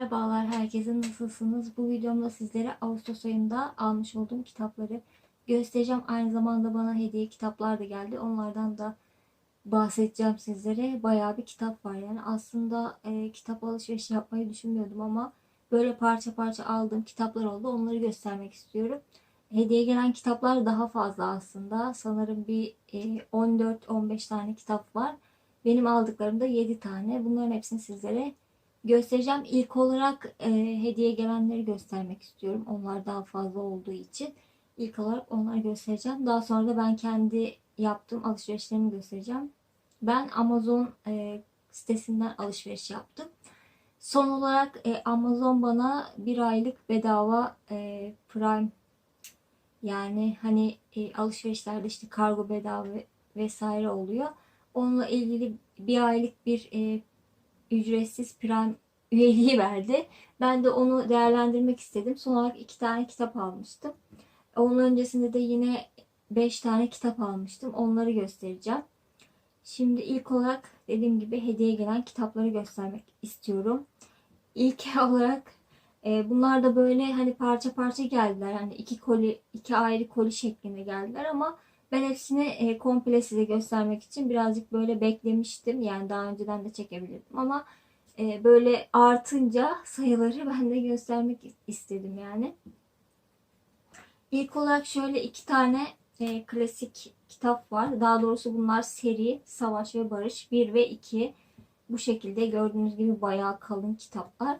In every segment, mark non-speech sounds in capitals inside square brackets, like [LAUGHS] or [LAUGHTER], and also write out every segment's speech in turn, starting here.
Merhabalar herkese nasılsınız? Bu videomda sizlere Ağustos ayında almış olduğum kitapları göstereceğim. Aynı zamanda bana hediye kitaplar da geldi. Onlardan da bahsedeceğim sizlere. Bayağı bir kitap var yani. Aslında e, kitap alışverişi yapmayı düşünmüyordum ama böyle parça parça aldığım kitaplar oldu. Onları göstermek istiyorum. Hediye gelen kitaplar daha fazla aslında. Sanırım bir e, 14-15 tane kitap var. Benim aldıklarım da 7 tane. Bunların hepsini sizlere göstereceğim. İlk olarak e, hediye gelenleri göstermek istiyorum. Onlar daha fazla olduğu için. İlk olarak onları göstereceğim. Daha sonra da ben kendi yaptığım alışverişlerimi göstereceğim. Ben Amazon e, sitesinden alışveriş yaptım. Son olarak e, Amazon bana bir aylık bedava e, Prime yani hani e, alışverişlerde işte kargo bedava vesaire oluyor. Onunla ilgili bir aylık bir e, ücretsiz Prime üyeliği verdi. Ben de onu değerlendirmek istedim. Son olarak iki tane kitap almıştım. Onun öncesinde de yine beş tane kitap almıştım. Onları göstereceğim. Şimdi ilk olarak dediğim gibi hediye gelen kitapları göstermek istiyorum. İlk [LAUGHS] olarak e, bunlar da böyle hani parça parça geldiler. Hani iki koli, iki ayrı koli şeklinde geldiler ama ben hepsini e, komple size göstermek için birazcık böyle beklemiştim. Yani daha önceden de çekebilirdim ama e, böyle artınca sayıları [LAUGHS] ben de göstermek istedim yani. İlk olarak şöyle iki tane e, klasik kitap var. Daha doğrusu bunlar seri Savaş ve Barış 1 ve 2. Bu şekilde gördüğünüz gibi bayağı kalın kitaplar.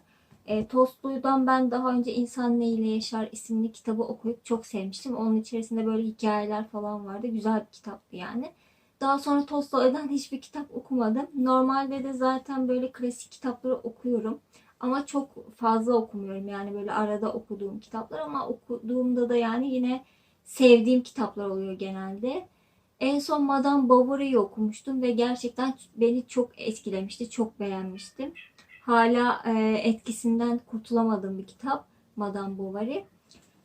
E, Tolstoy'dan ben daha önce İnsan Ne ile Yaşar isimli kitabı okuyup çok sevmiştim. Onun içerisinde böyle hikayeler falan vardı. Güzel bir kitaptı yani. Daha sonra Tolstoy'dan hiçbir kitap okumadım. Normalde de zaten böyle klasik kitapları okuyorum. Ama çok fazla okumuyorum. Yani böyle arada okuduğum kitaplar ama okuduğumda da yani yine sevdiğim kitaplar oluyor genelde. En son Madame Bovary'i okumuştum ve gerçekten beni çok etkilemişti. Çok beğenmiştim. Hala e, etkisinden kurtulamadığım bir kitap Madame Bovary.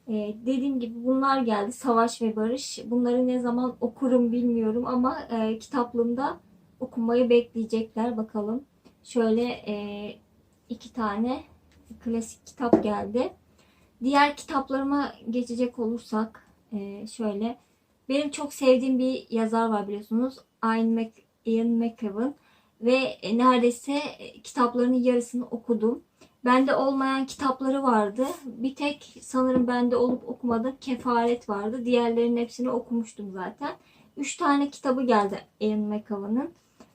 E, dediğim gibi bunlar geldi. Savaş ve Barış. Bunları ne zaman okurum bilmiyorum ama e, kitaplığımda okumayı bekleyecekler. Bakalım. Şöyle e, iki tane klasik kitap geldi. Diğer kitaplarıma geçecek olursak e, şöyle. Benim çok sevdiğim bir yazar var biliyorsunuz. Ian, Mc, Ian McEwan ve neredeyse kitaplarının yarısını okudum. Bende olmayan kitapları vardı. Bir tek sanırım bende olup okumadığı Kefaret vardı. Diğerlerinin hepsini okumuştum zaten. Üç tane kitabı geldi Ian McEwan'ın.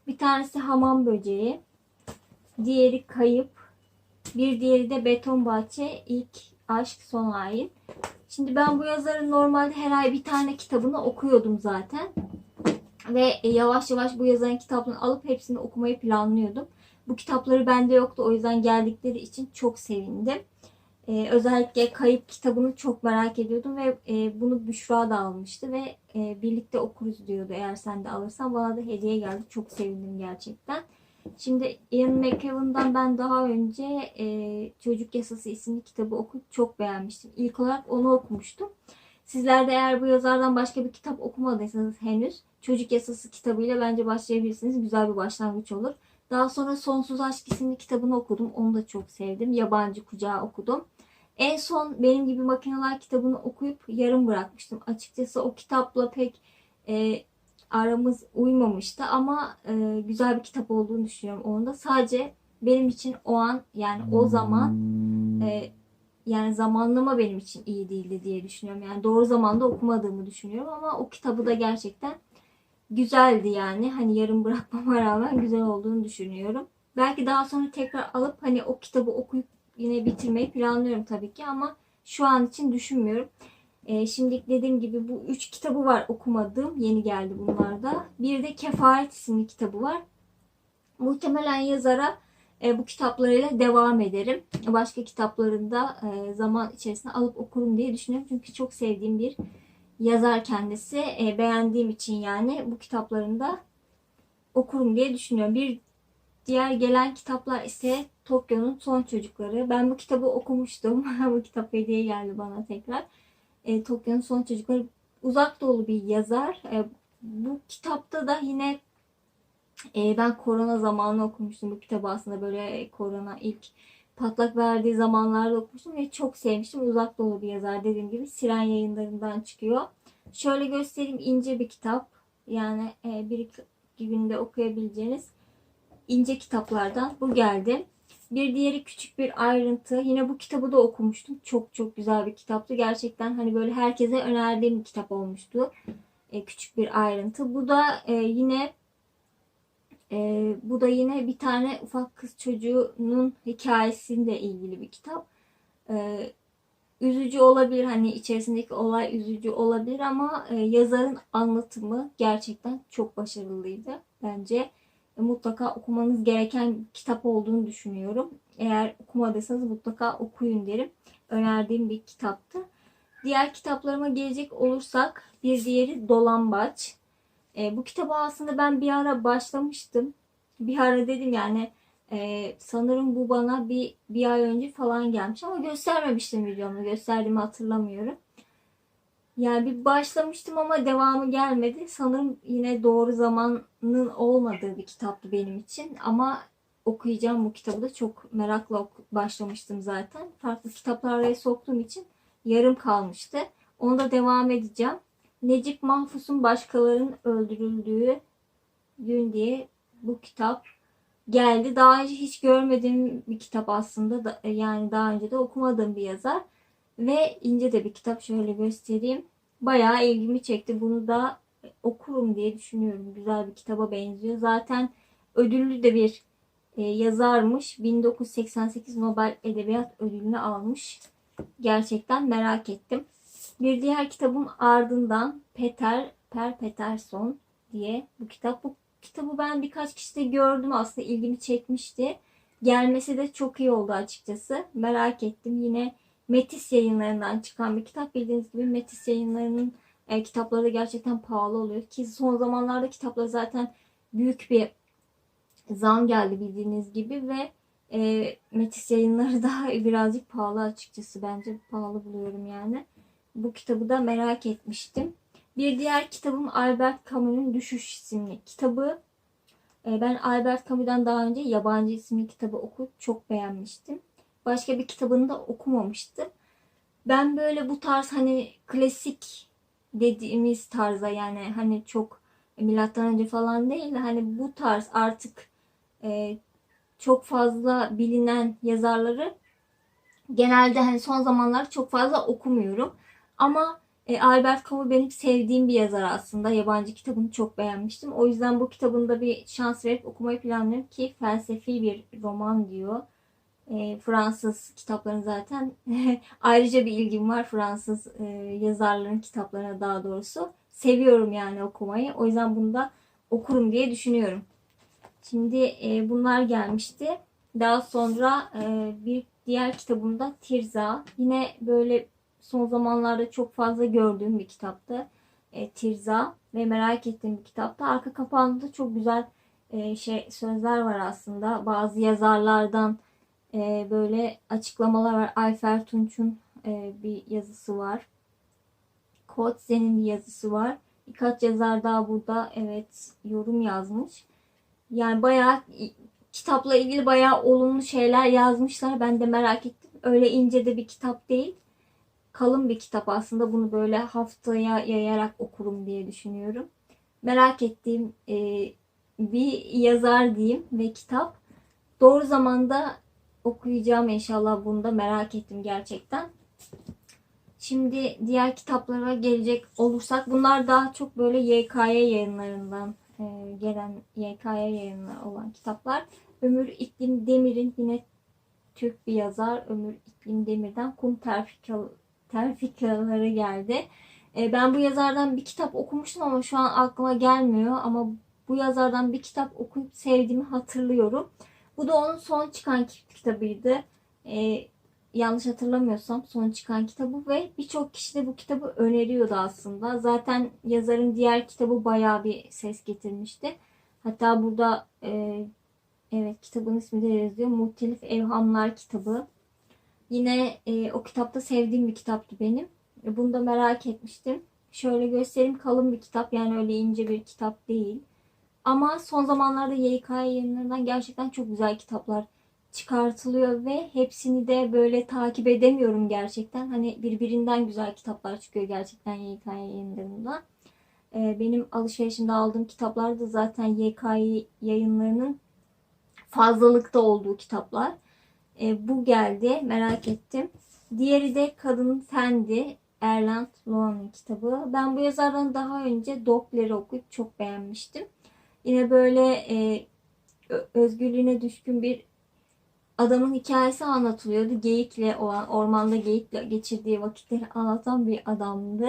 Bir tanesi Hamam Böceği. Diğeri Kayıp. Bir diğeri de Beton Bahçe. İlk Aşk Son Ayin. Şimdi ben bu yazarın normalde her ay bir tane kitabını okuyordum zaten. Ve yavaş yavaş bu yazarın kitaplarını alıp hepsini okumayı planlıyordum. Bu kitapları bende yoktu. O yüzden geldikleri için çok sevindim. Ee, özellikle Kayıp kitabını çok merak ediyordum ve e, bunu Büşra da almıştı ve e, birlikte okuruz diyordu eğer sen de alırsan. Bana da hediye geldi. Çok sevindim gerçekten. Şimdi Ian McEwan'dan ben daha önce e, Çocuk Yasası isimli kitabı okuyup çok beğenmiştim. İlk olarak onu okumuştum. Sizler de eğer bu yazardan başka bir kitap okumadıysanız henüz Çocuk Yasası kitabıyla bence başlayabilirsiniz. Güzel bir başlangıç olur. Daha sonra Sonsuz Aşk isimli kitabını okudum. Onu da çok sevdim. Yabancı Kucağı okudum. En son benim gibi makineler kitabını okuyup yarım bırakmıştım. Açıkçası o kitapla pek e, aramız uymamıştı ama e, güzel bir kitap olduğunu düşünüyorum. Onu da sadece benim için o an yani o zaman e, yani zamanlama benim için iyi değildi diye düşünüyorum. Yani doğru zamanda okumadığımı düşünüyorum ama o kitabı da gerçekten güzeldi yani. Hani yarım bırakmama rağmen güzel olduğunu düşünüyorum. Belki daha sonra tekrar alıp hani o kitabı okuyup yine bitirmeyi planlıyorum tabii ki ama şu an için düşünmüyorum. Ee, şimdi dediğim gibi bu üç kitabı var okumadığım. Yeni geldi bunlar da. Bir de Kefaret isimli kitabı var. Muhtemelen yazara e, bu kitaplarıyla devam ederim. Başka kitaplarında e, zaman içerisinde alıp okurum diye düşünüyorum. Çünkü çok sevdiğim bir yazar kendisi. E, beğendiğim için yani bu kitaplarında okurum diye düşünüyorum. Bir diğer gelen kitaplar ise Tokyo'nun Son Çocukları. Ben bu kitabı okumuştum. [LAUGHS] bu kitap hediye geldi bana tekrar. E, Tokyo'nun Son Çocukları uzak doğulu bir yazar. E, bu kitapta da yine e, ben korona zamanı okumuştum bu kitabı aslında böyle korona ilk patlak verdiği zamanlarda okumuştum ve çok sevmiştim. Uzak Doğu bir yazar dediğim gibi Siren yayınlarından çıkıyor. Şöyle göstereyim ince bir kitap. Yani e, bir iki günde okuyabileceğiniz ince kitaplardan bu geldi. Bir diğeri küçük bir ayrıntı. Yine bu kitabı da okumuştum. Çok çok güzel bir kitaptı. Gerçekten hani böyle herkese önerdiğim bir kitap olmuştu. E, küçük bir ayrıntı. Bu da e, yine e, bu da yine bir tane ufak kız çocuğunun hikayesiyle ilgili bir kitap. E, üzücü olabilir hani içerisindeki olay üzücü olabilir ama e, yazarın anlatımı gerçekten çok başarılıydı bence. E, mutlaka okumanız gereken kitap olduğunu düşünüyorum. Eğer okumadıysanız mutlaka okuyun derim. Önerdiğim bir kitaptı. Diğer kitaplarıma gelecek olursak bir diğeri Dolambaç. E, bu kitabı aslında ben bir ara başlamıştım. Bir ara dedim yani e, sanırım bu bana bir, bir ay önce falan gelmiş ama göstermemiştim videomu. Gösterdiğimi hatırlamıyorum. Yani bir başlamıştım ama devamı gelmedi. Sanırım yine doğru zamanın olmadığı bir kitaptı benim için. Ama okuyacağım bu kitabı da çok merakla başlamıştım zaten. Farklı kitaplar araya soktuğum için yarım kalmıştı. Onu da devam edeceğim. Necip Mahfuz'un başkalarının öldürüldüğü gün diye bu kitap geldi. Daha önce hiç görmediğim bir kitap aslında. Da, yani daha önce de okumadığım bir yazar. Ve ince de bir kitap şöyle göstereyim. Bayağı ilgimi çekti. Bunu da okurum diye düşünüyorum. Güzel bir kitaba benziyor. Zaten ödüllü de bir e, yazarmış. 1988 Nobel Edebiyat Ödülünü almış. Gerçekten merak ettim. Bir diğer kitabım ardından Peter Per Peterson diye bu kitap. Bu kitabı ben birkaç kişide gördüm aslında ilgimi çekmişti. Gelmesi de çok iyi oldu açıkçası. Merak ettim. Yine Metis yayınlarından çıkan bir kitap. Bildiğiniz gibi Metis yayınlarının e, kitapları da gerçekten pahalı oluyor. Ki son zamanlarda kitaplar zaten büyük bir zam geldi bildiğiniz gibi ve e, Metis yayınları [LAUGHS] da birazcık pahalı açıkçası. Bence pahalı buluyorum yani. Bu kitabı da merak etmiştim. Bir diğer kitabım Albert Camus'un Düşüş isimli kitabı. E, ben Albert Camus'dan daha önce Yabancı isimli kitabı okuyup çok beğenmiştim. Başka bir kitabını da okumamıştım. Ben böyle bu tarz hani klasik dediğimiz tarza yani hani çok milattan önce falan değil de hani bu tarz artık e, çok fazla bilinen yazarları genelde hani son zamanlar çok fazla okumuyorum. Ama e, Albert Camus benim sevdiğim bir yazar aslında. Yabancı kitabını çok beğenmiştim. O yüzden bu kitabında bir şans verip okumayı planlıyorum ki felsefi bir roman diyor. E, Fransız kitapların zaten [LAUGHS] ayrıca bir ilgim var Fransız e, yazarların kitaplarına daha doğrusu. Seviyorum yani okumayı. O yüzden bunu da okurum diye düşünüyorum. Şimdi e, bunlar gelmişti. Daha sonra e, bir diğer kitabımda Tirza. Yine böyle son zamanlarda çok fazla gördüğüm bir kitaptı. E, Tirza ve merak ettiğim bir kitaptı. Arka kapağında da çok güzel e, şey sözler var aslında. Bazı yazarlardan e, böyle açıklamalar var. Ayfer Tunç'un e, bir yazısı var. Kotze'nin bir yazısı var. Birkaç yazar daha burada evet yorum yazmış. Yani bayağı kitapla ilgili bayağı olumlu şeyler yazmışlar. Ben de merak ettim. Öyle ince de bir kitap değil. Kalın bir kitap aslında. Bunu böyle haftaya yayarak okurum diye düşünüyorum. Merak ettiğim e, bir yazar diyeyim ve kitap. Doğru zamanda okuyacağım inşallah bunu da merak ettim gerçekten. Şimdi diğer kitaplara gelecek olursak bunlar daha çok böyle YKY yayınlarından e, gelen YKY yayınları olan kitaplar. Ömür İklim Demir'in yine Türk bir yazar Ömür İklim Demir'den Kum Terfikalı, Terfikaları geldi. E, ben bu yazardan bir kitap okumuştum ama şu an aklıma gelmiyor. Ama bu yazardan bir kitap okuyup sevdiğimi hatırlıyorum. Bu da onun son çıkan kitabıydı. E, yanlış hatırlamıyorsam son çıkan kitabı ve birçok kişi de bu kitabı öneriyordu aslında. Zaten yazarın diğer kitabı bayağı bir ses getirmişti. Hatta burada e, evet kitabın ismi de yazıyor. Muhtelif Evhamlar kitabı. Yine e, o kitapta sevdiğim bir kitaptı benim. E, bunu da merak etmiştim. Şöyle göstereyim kalın bir kitap yani öyle ince bir kitap değil. Ama son zamanlarda YK yayınlarından gerçekten çok güzel kitaplar çıkartılıyor ve hepsini de böyle takip edemiyorum gerçekten. Hani birbirinden güzel kitaplar çıkıyor gerçekten YK yayınlarında. Ee, benim alışverişimde aldığım kitaplar da zaten YK yayınlarının fazlalıkta olduğu kitaplar. Ee, bu geldi merak ettim. Diğeri de Kadın Fendi Erland Lohan'ın kitabı. Ben bu yazardan daha önce Dokler'i okuyup çok beğenmiştim. Yine böyle e, özgürlüğüne düşkün bir adamın hikayesi anlatılıyordu. Geyikle olan, ormanda geyikle geçirdiği vakitleri anlatan bir adamdı.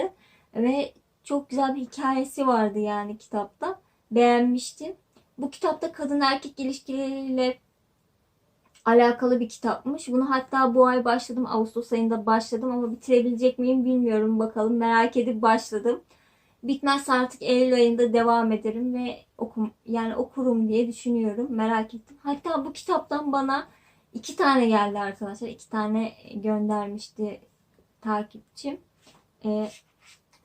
Ve çok güzel bir hikayesi vardı yani kitapta. Beğenmiştim. Bu kitapta kadın erkek ilişkileriyle alakalı bir kitapmış. Bunu hatta bu ay başladım. Ağustos ayında başladım ama bitirebilecek miyim bilmiyorum bakalım. Merak edip başladım. Bitmezse artık Eylül ayında devam ederim ve okum yani okurum diye düşünüyorum. Merak ettim. Hatta bu kitaptan bana iki tane geldi arkadaşlar. İki tane göndermişti takipçim. Ee,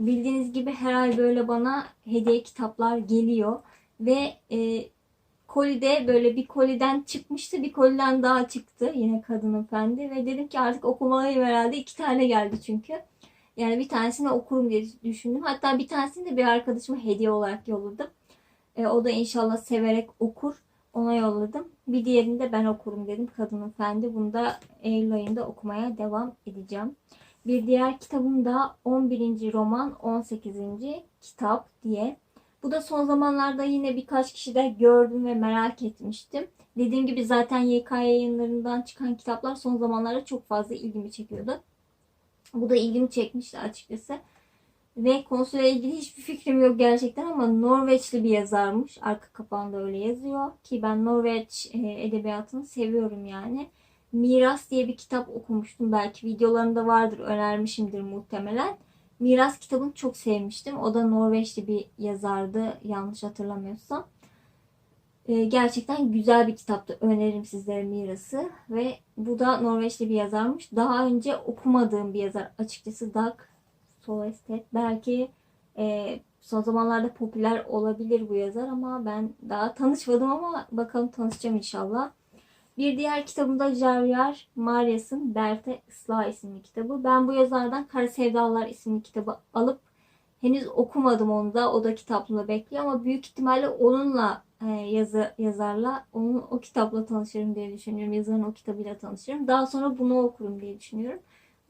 bildiğiniz gibi her ay böyle bana hediye kitaplar geliyor ve e, kolide böyle bir koliden çıkmıştı. Bir koliden daha çıktı. Yine kadın efendi. Ve dedim ki artık okumalıyım herhalde. iki tane geldi çünkü. Yani bir tanesini okurum diye düşündüm. Hatta bir tanesini de bir arkadaşıma hediye olarak yolladım. E, o da inşallah severek okur. Ona yolladım. Bir diğerini de ben okurum dedim. Kadın efendi. Bunu da Eylül ayında okumaya devam edeceğim. Bir diğer kitabım da 11. roman 18. kitap diye. Bu da son zamanlarda yine birkaç kişide gördüm ve merak etmiştim. Dediğim gibi zaten YK yayınlarından çıkan kitaplar son zamanlarda çok fazla ilgimi çekiyordu. Bu da ilgimi çekmişti açıkçası. Ve konusuyla ilgili hiçbir fikrim yok gerçekten ama Norveçli bir yazarmış. Arka kapağında öyle yazıyor. Ki ben Norveç e, edebiyatını seviyorum yani. Miras diye bir kitap okumuştum. Belki videolarında vardır, önermişimdir muhtemelen. Miras kitabını çok sevmiştim. O da Norveçli bir yazardı yanlış hatırlamıyorsam. Ee, gerçekten güzel bir kitaptı. Öneririm sizlere Miras'ı. Ve bu da Norveçli bir yazarmış. Daha önce okumadığım bir yazar açıkçası. Dag Solested. Belki e, son zamanlarda popüler olabilir bu yazar ama ben daha tanışmadım ama bakalım tanışacağım inşallah. Bir diğer kitabım da Javier Marias'ın Derte Islah isimli kitabı. Ben bu yazardan Kara Sevdalar isimli kitabı alıp henüz okumadım onu da. O da kitaplığında bekliyor ama büyük ihtimalle onunla e, yazı yazarla onun o kitapla tanışırım diye düşünüyorum. Yazarın o kitabıyla tanışırım. Daha sonra bunu okurum diye düşünüyorum.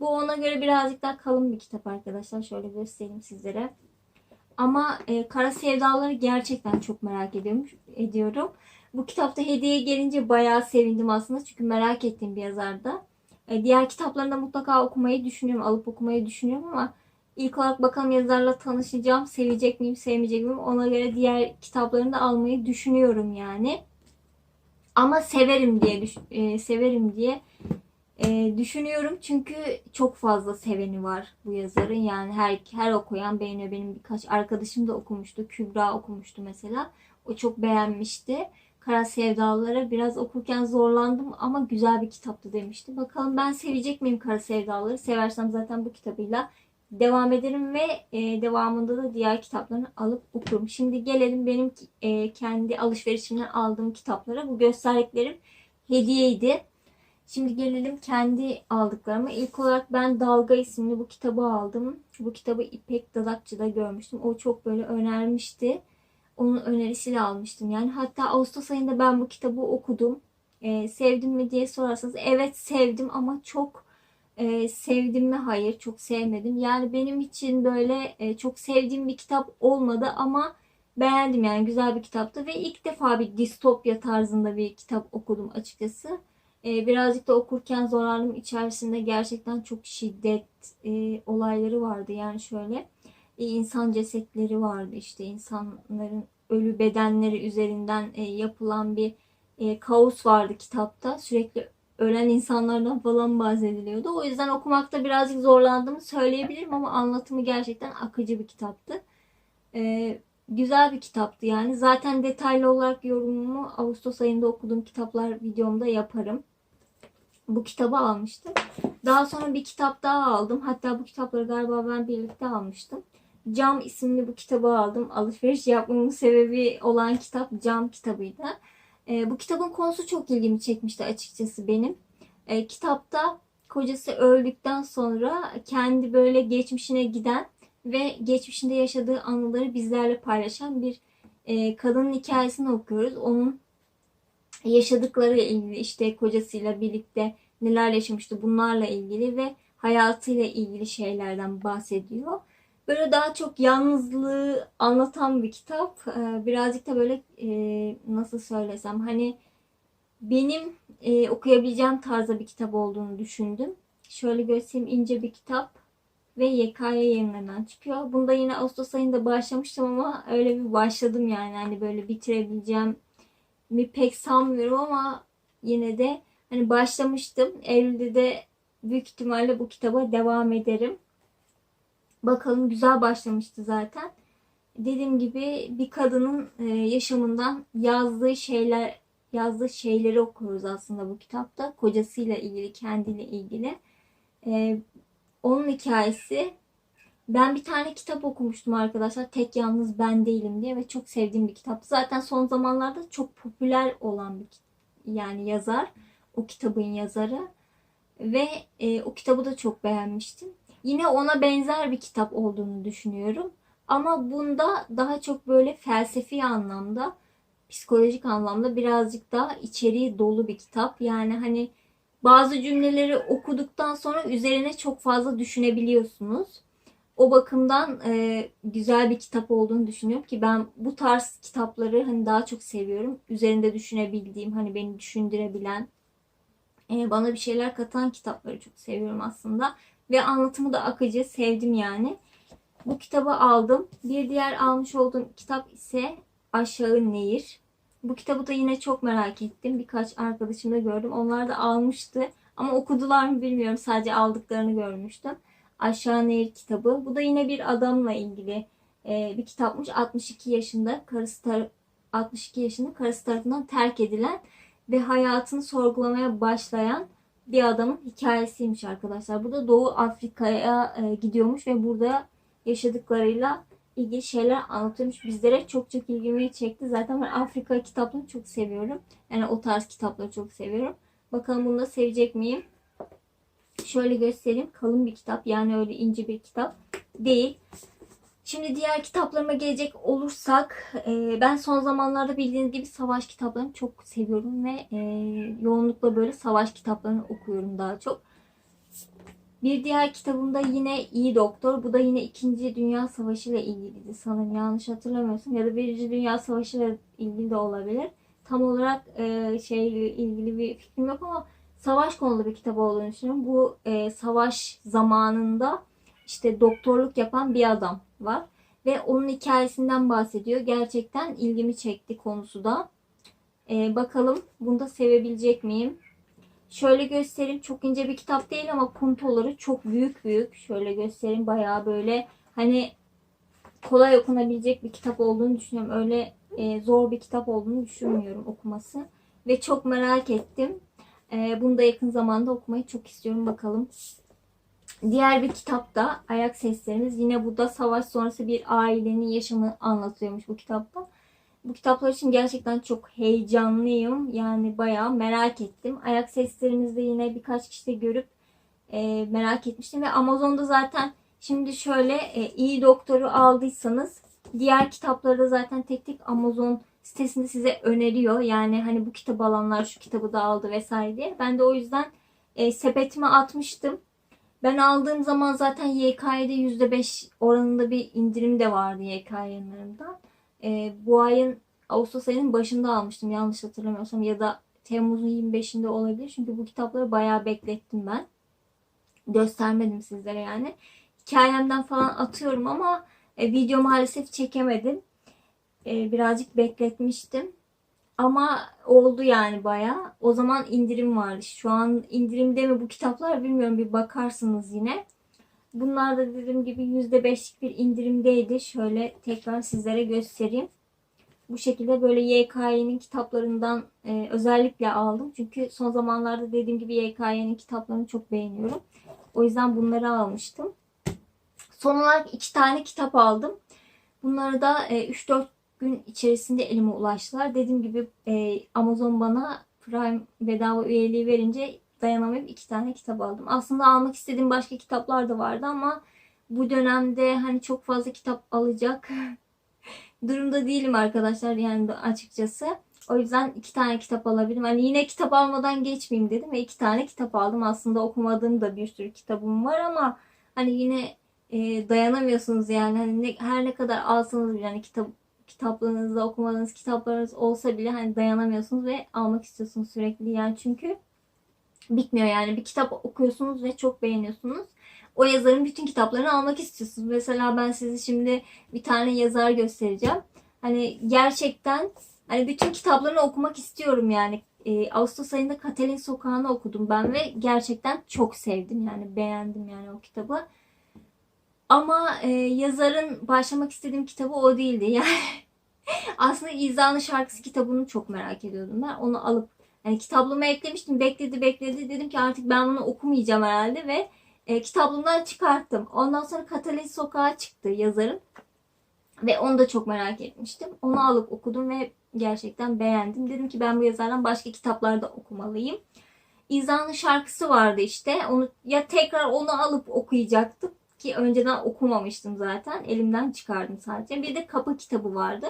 Bu ona göre birazcık daha kalın bir kitap arkadaşlar. Şöyle göstereyim sizlere. Ama e, Kara Sevdaları gerçekten çok merak ediyorum. ediyorum. Bu kitapta hediye gelince bayağı sevindim aslında. Çünkü merak ettiğim bir yazarda. E, diğer kitaplarını da mutlaka okumayı düşünüyorum. Alıp okumayı düşünüyorum ama ilk olarak bakalım yazarla tanışacağım. Sevecek miyim, sevmeyecek miyim? Ona göre diğer kitaplarını da almayı düşünüyorum yani. Ama severim diye e, severim diye e, düşünüyorum. Çünkü çok fazla seveni var bu yazarın. Yani her her okuyan beğeniyor. Benim birkaç arkadaşım da okumuştu. Kübra okumuştu mesela. O çok beğenmişti. Kara Sevdalıları biraz okurken zorlandım ama güzel bir kitaptı demişti. Bakalım ben sevecek miyim Kara Sevdalıları? Seversem zaten bu kitabıyla devam ederim ve e, devamında da diğer kitaplarını alıp okurum. Şimdi gelelim benim e, kendi alışverişimden aldığım kitaplara. Bu gösterdiklerim hediyeydi. Şimdi gelelim kendi aldıklarıma. İlk olarak ben Dalga isimli bu kitabı aldım. Bu kitabı İpek Dadakçı'da görmüştüm. O çok böyle önermişti onun önerisiyle almıştım. Yani hatta Ağustos ayında ben bu kitabı okudum. Ee, sevdim mi diye sorarsanız evet sevdim ama çok e, sevdim mi hayır çok sevmedim. Yani benim için böyle e, çok sevdiğim bir kitap olmadı ama beğendim yani güzel bir kitaptı ve ilk defa bir distopya tarzında bir kitap okudum açıkçası. E, birazcık da okurken zorlandım içerisinde gerçekten çok şiddet e, olayları vardı yani şöyle e, insan cesetleri vardı işte insanların ölü bedenleri üzerinden e, yapılan bir e, kaos vardı kitapta. Sürekli ölen insanlardan falan bahsediliyordu. O yüzden okumakta birazcık zorlandığımı söyleyebilirim ama anlatımı gerçekten akıcı bir kitaptı. E, güzel bir kitaptı yani. Zaten detaylı olarak yorumumu Ağustos ayında okuduğum kitaplar videomda yaparım. Bu kitabı almıştım. Daha sonra bir kitap daha aldım. Hatta bu kitapları galiba ben birlikte almıştım. Cam isimli bu kitabı aldım. Alışveriş yapmamın sebebi olan kitap Cam kitabıydı. E, bu kitabın konusu çok ilgimi çekmişti açıkçası benim. E, kitapta kocası öldükten sonra kendi böyle geçmişine giden ve geçmişinde yaşadığı anıları bizlerle paylaşan bir e, kadının hikayesini okuyoruz. Onun yaşadıkları ilgili işte kocasıyla birlikte neler yaşamıştı bunlarla ilgili ve hayatıyla ilgili şeylerden bahsediyor. Böyle daha çok yalnızlığı anlatan bir kitap. Ee, birazcık da böyle e, nasıl söylesem hani benim e, okuyabileceğim tarzda bir kitap olduğunu düşündüm. Şöyle göstereyim ince bir kitap ve YKY yayınlarından çıkıyor. Bunda yine Ağustos ayında başlamıştım ama öyle bir başladım yani hani böyle bitirebileceğim mi pek sanmıyorum ama yine de hani başlamıştım. Eylül'de de büyük ihtimalle bu kitaba devam ederim. Bakalım güzel başlamıştı zaten. Dediğim gibi bir kadının e, yaşamından yazdığı şeyler yazdığı şeyleri okuyoruz aslında bu kitapta. Kocasıyla ilgili, kendiyle ilgili. E, onun hikayesi. Ben bir tane kitap okumuştum arkadaşlar. Tek Yalnız Ben Değilim diye ve çok sevdiğim bir kitap. Zaten son zamanlarda çok popüler olan bir yani yazar. O kitabın yazarı. Ve e, o kitabı da çok beğenmiştim. Yine ona benzer bir kitap olduğunu düşünüyorum. Ama bunda daha çok böyle felsefi anlamda, psikolojik anlamda birazcık daha içeriği dolu bir kitap. Yani hani bazı cümleleri okuduktan sonra üzerine çok fazla düşünebiliyorsunuz. O bakımdan e, güzel bir kitap olduğunu düşünüyorum ki ben bu tarz kitapları hani daha çok seviyorum. Üzerinde düşünebildiğim, hani beni düşündürebilen, e, bana bir şeyler katan kitapları çok seviyorum aslında. Ve anlatımı da akıcı, sevdim yani. Bu kitabı aldım. Bir diğer almış olduğum kitap ise Aşağı Nehir. Bu kitabı da yine çok merak ettim. Birkaç arkadaşımda gördüm. Onlar da almıştı. Ama okudular mı bilmiyorum. Sadece aldıklarını görmüştüm. Aşağı Nehir kitabı. Bu da yine bir adamla ilgili e, bir kitapmış. 62 yaşında karısı tar- 62 yaşında karısı tarafından terk edilen ve hayatını sorgulamaya başlayan bir adamın hikayesiymiş arkadaşlar. Burada Doğu Afrika'ya e, gidiyormuş ve burada yaşadıklarıyla ilgili şeyler anlatıyormuş. Bizlere çok çok ilgimi çekti. Zaten ben Afrika kitaplarını çok seviyorum. Yani o tarz kitapları çok seviyorum. Bakalım bunu da sevecek miyim? Şöyle göstereyim. Kalın bir kitap. Yani öyle ince bir kitap değil. Şimdi diğer kitaplarıma gelecek olursak e, ben son zamanlarda bildiğiniz gibi savaş kitaplarını çok seviyorum ve e, yoğunlukla böyle savaş kitaplarını okuyorum daha çok. Bir diğer kitabım da yine İyi Doktor. Bu da yine 2. Dünya Savaşı ile ilgiliydi sanırım yanlış hatırlamıyorsam. Ya da 1. Dünya Savaşı ile ilgili de olabilir. Tam olarak e, şeyle ilgili bir fikrim yok ama savaş konulu bir kitap olduğunu düşünüyorum. Bu e, savaş zamanında işte doktorluk yapan bir adam var. Ve onun hikayesinden bahsediyor. Gerçekten ilgimi çekti konusu da. Ee, bakalım bunu da sevebilecek miyim? Şöyle göstereyim. Çok ince bir kitap değil ama puntoları çok büyük büyük. Şöyle göstereyim. Bayağı böyle hani kolay okunabilecek bir kitap olduğunu düşünüyorum. Öyle e, zor bir kitap olduğunu düşünmüyorum okuması. Ve çok merak ettim. E, bunu da yakın zamanda okumayı çok istiyorum. Bakalım Diğer bir kitapta Ayak Seslerimiz yine burada savaş sonrası bir ailenin yaşamını anlatıyormuş bu kitapta. Bu kitaplar için gerçekten çok heyecanlıyım. Yani bayağı merak ettim. Ayak Seslerimizde yine birkaç kişi de görüp e, merak etmiştim. Ve Amazon'da zaten şimdi şöyle e, iyi doktoru aldıysanız diğer kitapları da zaten tek tek Amazon sitesinde size öneriyor. Yani hani bu kitabı alanlar şu kitabı da aldı vesaire diye. Ben de o yüzden e, sepetime atmıştım. Ben aldığım zaman zaten YK'de %5 oranında bir indirim de vardı YK yayınlarından. Ee, bu ayın Ağustos ayının başında almıştım yanlış hatırlamıyorsam ya da Temmuz'un 25'inde olabilir. Çünkü bu kitapları bayağı beklettim ben. Göstermedim sizlere yani. Hikayemden falan atıyorum ama e, video maalesef çekemedim. E, birazcık bekletmiştim. Ama oldu yani baya. O zaman indirim vardı. Şu an indirimde mi bu kitaplar bilmiyorum. Bir bakarsınız yine. Bunlar da dediğim gibi %5'lik bir indirimdeydi. Şöyle tekrar sizlere göstereyim. Bu şekilde böyle YKY'nin kitaplarından e, özellikle aldım. Çünkü son zamanlarda dediğim gibi YKY'nin kitaplarını çok beğeniyorum. O yüzden bunları almıştım. Son olarak iki tane kitap aldım. Bunları da e, 3-4 gün içerisinde elime ulaştılar. Dediğim gibi e, Amazon bana Prime bedava üyeliği verince dayanamayıp iki tane kitap aldım. Aslında almak istediğim başka kitaplar da vardı ama bu dönemde hani çok fazla kitap alacak [LAUGHS] durumda değilim arkadaşlar yani açıkçası. O yüzden iki tane kitap alabildim. Hani yine kitap almadan geçmeyeyim dedim ve iki tane kitap aldım. Aslında okumadığım da bir sürü kitabım var ama hani yine e, dayanamıyorsunuz yani. Hani ne, her ne kadar alsanız bile hani kitap kitaplığınızda okumadığınız kitaplarınız olsa bile hani dayanamıyorsunuz ve almak istiyorsunuz sürekli yani çünkü bitmiyor yani bir kitap okuyorsunuz ve çok beğeniyorsunuz. O yazarın bütün kitaplarını almak istiyorsunuz. Mesela ben size şimdi bir tane yazar göstereceğim. Hani gerçekten hani bütün kitaplarını okumak istiyorum yani. Ee, Ağustos ayında Katalin Sokağı'nı okudum ben ve gerçekten çok sevdim yani beğendim yani o kitabı. Ama e, yazarın başlamak istediğim kitabı o değildi. Yani [LAUGHS] aslında İzanlı Şarkısı kitabını çok merak ediyordum ben. Onu alıp yani kitaplığıma eklemiştim. Bekledi bekledi. Dedim ki artık ben bunu okumayacağım herhalde ve e, kitaplığımdan çıkarttım. Ondan sonra Katalin Sokağı çıktı yazarın. Ve onu da çok merak etmiştim. Onu alıp okudum ve gerçekten beğendim. Dedim ki ben bu yazardan başka kitaplar da okumalıyım. İzanlı şarkısı vardı işte. Onu ya tekrar onu alıp okuyacaktım ki önceden okumamıştım zaten. Elimden çıkardım sadece. Bir de kapı kitabı vardı.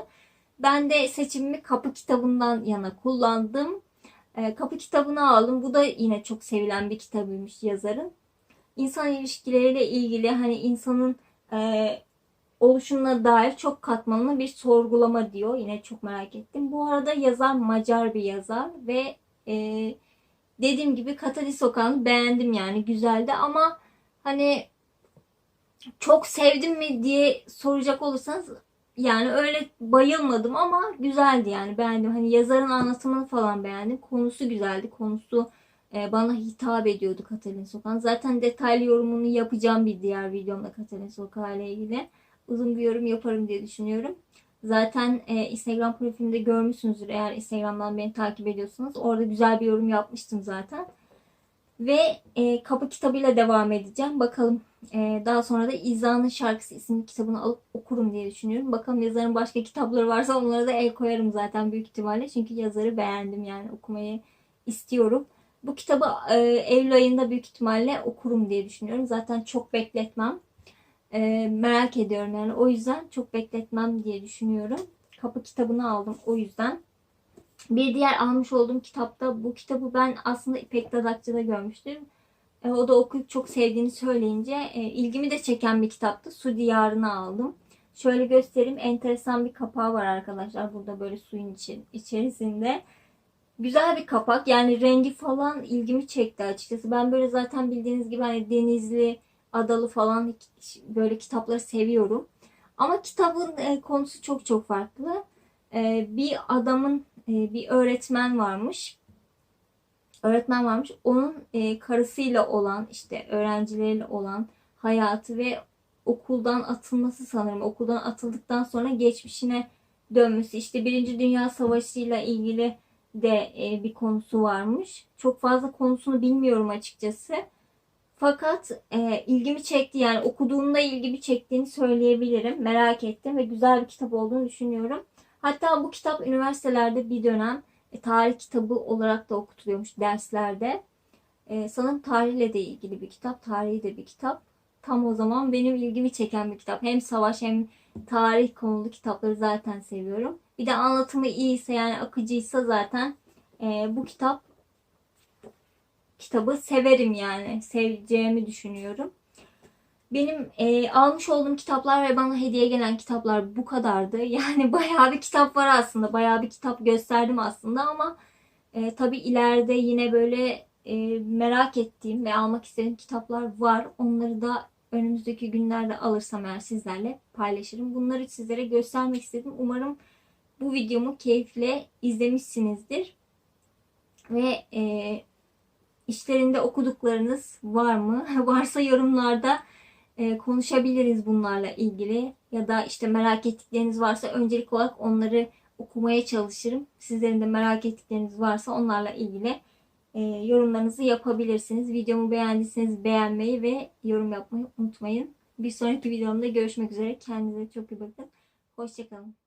Ben de seçimimi kapı kitabından yana kullandım. E, kapı kitabını aldım. Bu da yine çok sevilen bir kitabıymış yazarın. İnsan ilişkileriyle ilgili hani insanın e, oluşumuna dair çok katmanlı bir sorgulama diyor. Yine çok merak ettim. Bu arada yazar Macar bir yazar ve e, dediğim gibi Katali Sokağı'nı beğendim yani güzeldi ama hani çok sevdim mi diye soracak olursanız yani öyle bayılmadım ama güzeldi yani beğendim. Hani yazarın anlatımını falan beğendim. Konusu güzeldi. Konusu e, bana hitap ediyordu Katalin Sokağı'nın. Zaten detaylı yorumunu yapacağım bir diğer videomda Katalin Sokağı ile ilgili. Uzun bir yorum yaparım diye düşünüyorum. Zaten e, Instagram profilimde görmüşsünüzdür eğer Instagram'dan beni takip ediyorsanız. Orada güzel bir yorum yapmıştım zaten. Ve e, kapı kitabıyla devam edeceğim. Bakalım e, daha sonra da İza'nın Şarkısı isimli kitabını alıp okurum diye düşünüyorum. Bakalım yazarın başka kitapları varsa onlara da el koyarım zaten büyük ihtimalle. Çünkü yazarı beğendim yani okumayı istiyorum. Bu kitabı e, Eylül ayında büyük ihtimalle okurum diye düşünüyorum. Zaten çok bekletmem. E, merak ediyorum yani o yüzden çok bekletmem diye düşünüyorum. Kapı kitabını aldım o yüzden. Bir diğer almış olduğum kitapta bu kitabı ben aslında İpek Dadakçı'da görmüştüm. E, o da okuyup çok sevdiğini söyleyince e, ilgimi de çeken bir kitaptı. Su Diyarı'nı aldım. Şöyle göstereyim. Enteresan bir kapağı var arkadaşlar. Burada böyle suyun için, içerisinde. Güzel bir kapak. Yani rengi falan ilgimi çekti açıkçası. Ben böyle zaten bildiğiniz gibi hani denizli, adalı falan böyle kitapları seviyorum. Ama kitabın e, konusu çok çok farklı. E, bir adamın e, bir öğretmen varmış. Öğretmen varmış. Onun e, karısıyla olan işte öğrencileriyle olan hayatı ve okuldan atılması sanırım. Okuldan atıldıktan sonra geçmişine dönmesi. İşte Birinci Dünya Savaşı ile ilgili de e, bir konusu varmış. Çok fazla konusunu bilmiyorum açıkçası. Fakat e, ilgimi çekti yani okuduğumda ilgimi çektiğini söyleyebilirim. Merak ettim ve güzel bir kitap olduğunu düşünüyorum. Hatta bu kitap üniversitelerde bir dönem e, tarih kitabı olarak da okutuluyormuş derslerde. E, sanırım tarihle de ilgili bir kitap, tarihi de bir kitap. Tam o zaman benim ilgimi çeken bir kitap. Hem savaş hem tarih konulu kitapları zaten seviyorum. Bir de anlatımı iyiyse yani akıcıysa zaten e, bu kitap kitabı severim yani. Seveceğimi düşünüyorum. Benim e, almış olduğum kitaplar ve bana hediye gelen kitaplar bu kadardı. [LAUGHS] Yani bayağı bir kitap var aslında. Bayağı bir kitap gösterdim aslında ama e, tabii ileride yine böyle e, merak ettiğim ve almak istediğim kitaplar var. Onları da önümüzdeki günlerde alırsam eğer sizlerle paylaşırım. Bunları sizlere göstermek istedim. Umarım bu videomu keyifle izlemişsinizdir. Ve e, işlerinde okuduklarınız var mı? [LAUGHS] Varsa yorumlarda e, konuşabiliriz bunlarla ilgili. Ya da işte merak ettikleriniz varsa öncelik olarak onları okumaya çalışırım. Sizlerin de merak ettikleriniz varsa onlarla ilgili e, yorumlarınızı yapabilirsiniz. Videomu beğendiyseniz beğenmeyi ve yorum yapmayı unutmayın. Bir sonraki videomda görüşmek üzere. Kendinize çok iyi bakın. Hoşçakalın.